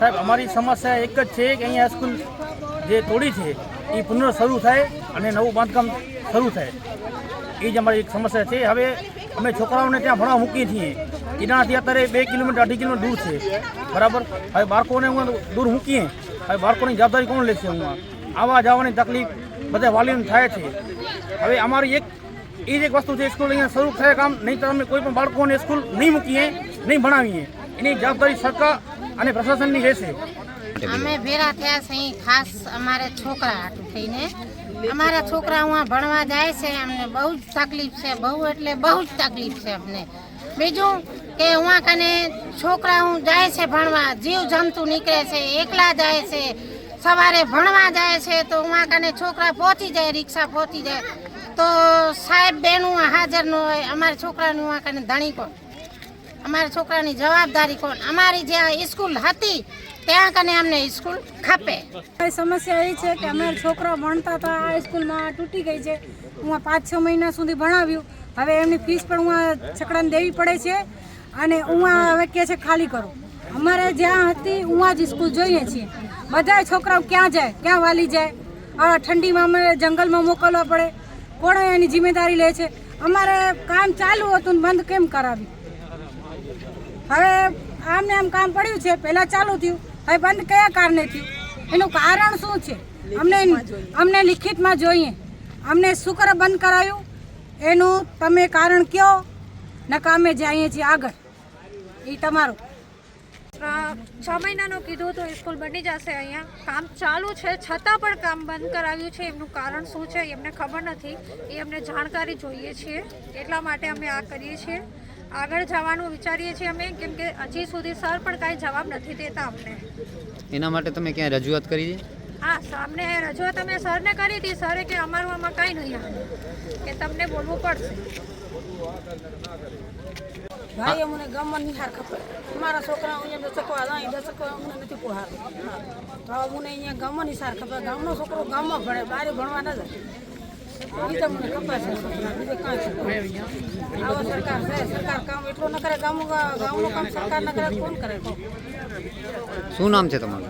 સાહેબ, અમારી સમસ્યા એક જ છે કે અહીંયા સ્કૂલ જે તોડી છે, એ પુનઃ શરૂ થાય અને નવું બાંધકામ શરૂ થાય. એ જ અમારી એક સમસ્યા છે. હવે અમે છોકરાઓને ત્યાં ભણવા મૂકીએ છીએ. એનાથી અત્યારે બે કિલોમીટર, અઢી કિલોમીટર દૂર છે. બરાબર? હવે બાળકોને હું દૂર મૂકીએ, હવે બાળકોની જવાબદારી કોણ લેશે હું આવવા જવાની તકલીફ બધા વાલીઓને થાય છે. હવે અમારી એક, એ જ એક વસ્તુ છે, સ્કૂલ અહીંયા શરૂ થાય કામ નહીં તો અમે કોઈ પણ બાળકોને સ્કૂલ નહીં મૂકીએ, નહીં ભણાવીએ. એની જવાબદારી સરકાર અને પ્રશાસનની રહેશે. અમે ભેરા થયા છે અહીં ખાસ અમારે છોકરા થઈને. અમારા છોકરા હું ભણવા જાય છે, અમને બહુ જ તકલીફ છે, બહુ એટલે બહુ જ તકલીફ છે અમને. બીજું કે હું કને છોકરા હું જાય છે ભણવા, જીવ જંતુ નીકળે છે, એકલા જાય છે, સવારે ભણવા જાય છે, તો હું કને છોકરા પહોંચી જાય, રિક્ષા પહોંચી જાય. તો સાહેબ બેનું હાજર ન હોય, અમારા છોકરાનું હું કને ધણી કોઈ અમારા છોકરાની જવાબદારી કોણ? અમારી જ્યાં સ્કૂલ હતી, ત્યાં કને અમને સ્કૂલ ખપે. સમસ્યા એ છે કે અમારા છોકરા ભણતા હતા આ સ્કૂલમાં તૂટી ગઈ છે. હું આ પાંચ છ મહિના સુધી ભણાવ્યું. હવે એમની ફીસ પણ હું છકડાને દેવી પડે છે અને હું હવે કહે છે ખાલી કરો. અમારે જ્યાં હતી, હું જ સ્કૂલ જોઈએ છીએ. બધા છોકરાઓ ક્યાં જાય? ક્યાં વાલી જાય? આ ઠંડીમાં અમે જંગલમાં મોકલવા પડે. કોણ એની જિમ્મેદારી લે છે? અમારે કામ ચાલુ હતું બંધ કેમ કરાવ્યું? હવે આમને આમ કામ પડ્યું છે પહેલા ચાલુ થયું હવે બંધ કયા કારણે થયું? એનું કારણ શું છે? અમને અમને લિખિતમાં જોઈએ. અમને શું કરે બંધ કરાયું. એનું તમે કારણ કયો? નકા અમે જઈએ છીએ આગળ. એ તમારું. છ મહિનાનું કીધું તો સ્કૂલ બની જશે અહીંયા. કામ ચાલુ છે છતાં પણ કામ બંધ કરાવ્યું છે. એમનું કારણ શું છે એ એમને ખબર નથી. એ અમને જાણકારી જોઈએ છીએ. એટલા માટે અમે આ કરીએ છીએ. આગળ જવાનું વિચારીએ છીએ અમે કેમ કે હજી સુધી સર પણ કાંઈ જવાબ નથી દેતા અમને. એના માટે તમે ક્યાંય રજૂઆત કરી છે? હા સામને રજૂઆત અમે સરને કરી હતી સરે કે અમારું આમાં કાંઈ નહીં આવે કે તમને બોલવું પડશે. ભાઈ અમને ગામમાં નિહાર ખબર. અમારા છોકરા અહીંયા દસકવા જાય દસકો અમને નથી પોહાતું તો અમને અહીંયા ગામમાં નિસાર ખબર. ગામનો છોકરો ગામમાં ભણે બહાર ભણવા ના જાય. એ તો મને ખબર છે છોકરા બીજે કાંઈ આવો સરકાર છે સરકાર ન કરે ગામ ગામનું કામ સરકાર ન કરે કોણ કરે? શું નામ છે તમારું?